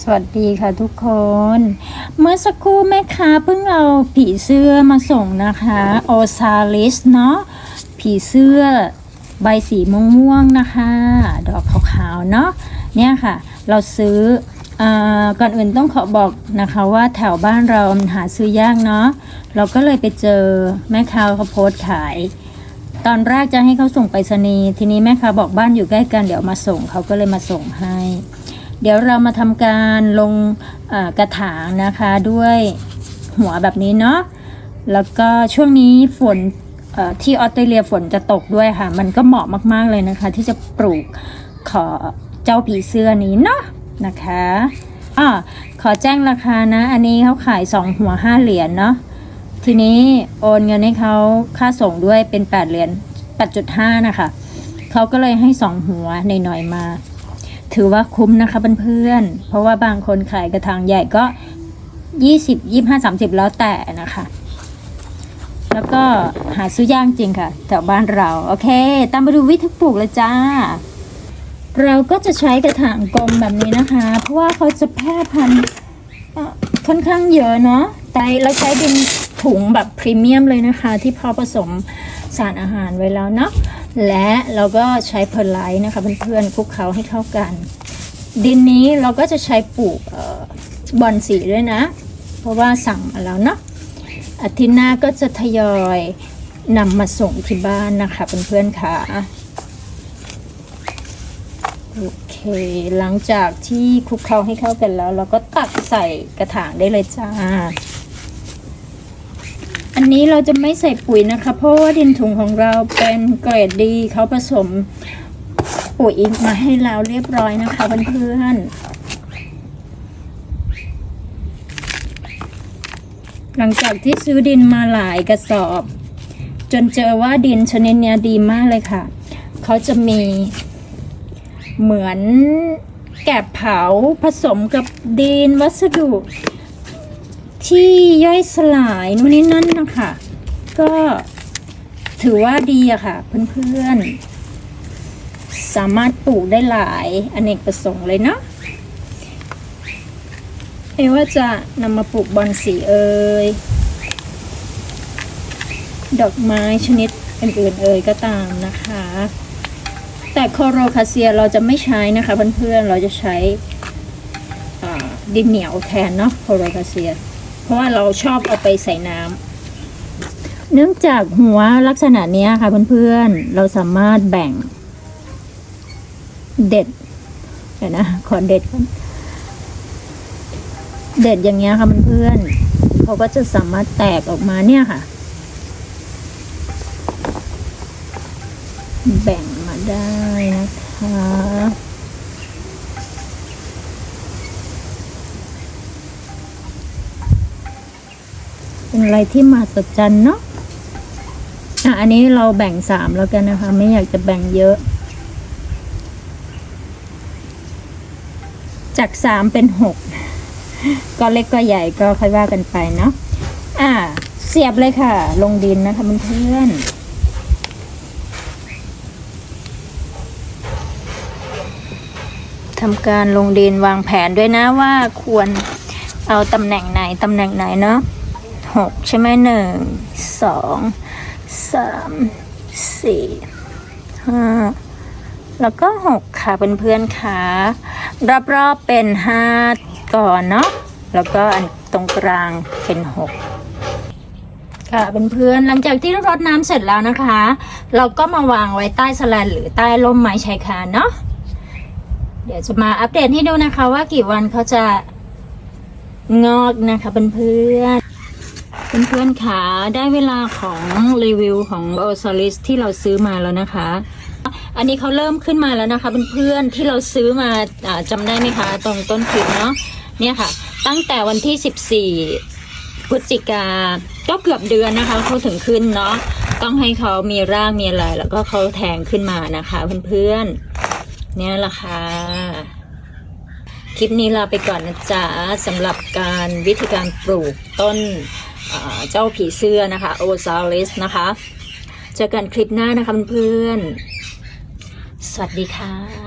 สวัสดีค่ะทุกคน เมื่อสักครู่แม่ค้าเพิ่งเอาผีเสื้อมาส่งนะคะโอซาลิสเนาะผีเสื้อใบสีม่วงๆนะคะ ดอกขาวๆเนาะเนี่ยค่ะ เราซื้ออก่อนอื่นต้องขอบอกนะคะว่าแถวบ้านเรามันหาซื้อยากเนาะเราก็เลยไปเจอแม่ค้าเขาโพสต์ขาย ตอนแรกจะให้เขาส่งไปรษณีย์ทีนี้แม่ค้าบอกบ้านอยู่ใกล้กันเดี๋ยวมาส่งเขาก็เลยมาส่งให้ เดี๋ยวเรามาทำการลงกระถางนะคะด้วยหัวแบบนี้เนาะแล้วก็ช่วงนี้ฝนที่ออสเตรเลียฝนจะตกด้วยค่ะ มันก็เหมาะมากๆเลยนะคะ ที่จะปลูกขอเจ้าผีเสื้อนี้เนาะนะคะอ่าขอแจ้งราคานะ อันนี้เขาขาย 2 หัว 5 เหรียญเนาะทีนี้โอนเงินให้เขาค่าส่งด้วยเป็น 8 เหรียญ8.5 นะคะ เขาก็เลยให้ 2 หัวหน่อยๆมา ถือว่าคุ้มนะคะเพื่อนๆเพราะว่าบางคนขายกระถางใหญ่ก็ยี่สิบยี่ห้าสามสิบแล้วแต่นะคะ แล้วก็หาซื้อยากจริงค่ะแถวบ้านเรา โอเค ตามไปดูวิธีปลูกเลยจ้า เราก็จะใช้กระถางกลมแบบนี้นะคะ เพราะว่าเขาจะแพร่พันธุ์ค่อนข้างเยอะเนาะแต่เราใช้ดินถุงแบบพรีเมียมเลยนะคะ ที่พอผสมสารอาหารไว้แล้วเนาะ และเราก็ใช้เพอร์ไลท์นะคะเพื่อนๆคลุกเคล้าให้เข้ากัน ดินนี้เราก็จะใช้ปลูกออบอนสีด้วยนะ เพราะว่าสั่งมาแล้วเนาะอาทิตย์หน้าก็จะทยอยนำมาส่งที่บ้านนะคะเพื่อนๆค่ะโอเคหลังจากที่คลุกเคล้าให้เข้ากันแล้ว เราก็ตักใส่กระถางได้เลยจ้า นนี้เราจะไม่ใส่ปุ๋ยนะคะ เพราะว่าดินถุงของเราเป็นเกรดดี เขาผสมปุ๋ยมาให้เราเรียบร้อยนะคะเพื่อนๆหลังจากที่ซื้อดินมาหลายกระสอบ จนเจอว่าดินชนิดเนี้ยดีมากเลยค่ะ เขาจะมีเหมือนแกบเผาผสมกับดินวัสดุ ที่ย่อยสลายนู่นนี่นั่นนะคะ ก็ถือว่าดีอะค่ะ เพื่อนๆ สามารถปลูกได้หลายอเนกประสงค์เลยเนาะไม่ว่าจะนำมาปลูกบอนสีเอ่ยดอกไม้ชนิดอื่นๆเอ่ยก็ตามนะคะ แต่โคโรคาเซียเราจะไม่ใช้นะคะเพื่อนๆ เราจะใช้ดินเหนียวแทนเนาะโคโรคาเซีย เพราะว่าเราชอบเอาไปใส่น้ำเนื่องจากหัวลักษณะนี้ค่ะเพื่อนๆ เราสามารถแบ่ง เด็ดเดี๋ยวนะขอเด็ดก่อนเด็ดอย่างเงี้ยค่ะเพื่อนๆเขาก็จะสามารถแตกออกมาเนี่ยค่ะ แบ่งมาได้นะคะ เป็นอะไรที่มหัศจรรเนาะอะอันนี้เราแบ่งสามแล้วกันนะคะ ไม่อยากจะแบ่งเยอะ จากสามเป็นหกก็เล็กก็ใหญ่ก็ค่อยว่ากันไปเนาะอะเสียบเลยค่ะ ลงดินนะคะเพื่อนทำการลงดินวางแผนด้วยนะว่าควรเอาตำแหน่งไหนตำแหน่งไหนเนาะ หกใช่ไหมหนึ่งสองสามสี่ห้าแล้วก็หกค่ะเพื่อนๆค่ะรอบๆเป็นห้าก่อนเนาะแล้วก็อันตรงกลางเป็นหกค่ะเพื่อนๆหลังจากที่รดน้ำเสร็จแล้วนะคะ เราก็มาวางไว้ใต้สแลนหรือใต้ร่มไม้ชายคาเนาะเดี๋ยวจะมาอัปเดตให้ดูนะคะว่ากี่วันเขาจะงอกนะคะเพื่อน เพื่อนๆขาได้เวลาของรีวิวของโอซ l ลิสที่เราซื้อมาแล้วนะคะ อันนี้เขาเริ่มขึ้นมาแล้วนะคะเพื่อนๆที่เราซื้อมาอ่าจำได้ไหมคะ ตรงต้นคลิปเนาะเนี่ยค่ะ ตั้งแต่วันที่ 14พฤศจิกาก็เกือบเดือนนะคะเขาถึงขึ้นเนาะต้องให้เขามีรากมีอะไรแล้วก็เขาแทงขึ้นมานะคะ เพื่อนๆเนี่ยแหละค่ะ คลิปนี้ลาไปก่อนนะจ๊ะสำหรับการวิธีการปลูกต้นเจ้าผีเสื้อนะคะโอซาลิสนะคะ เจอกันคลิปหน้านะคะเพื่อน สวัสดีค่ะ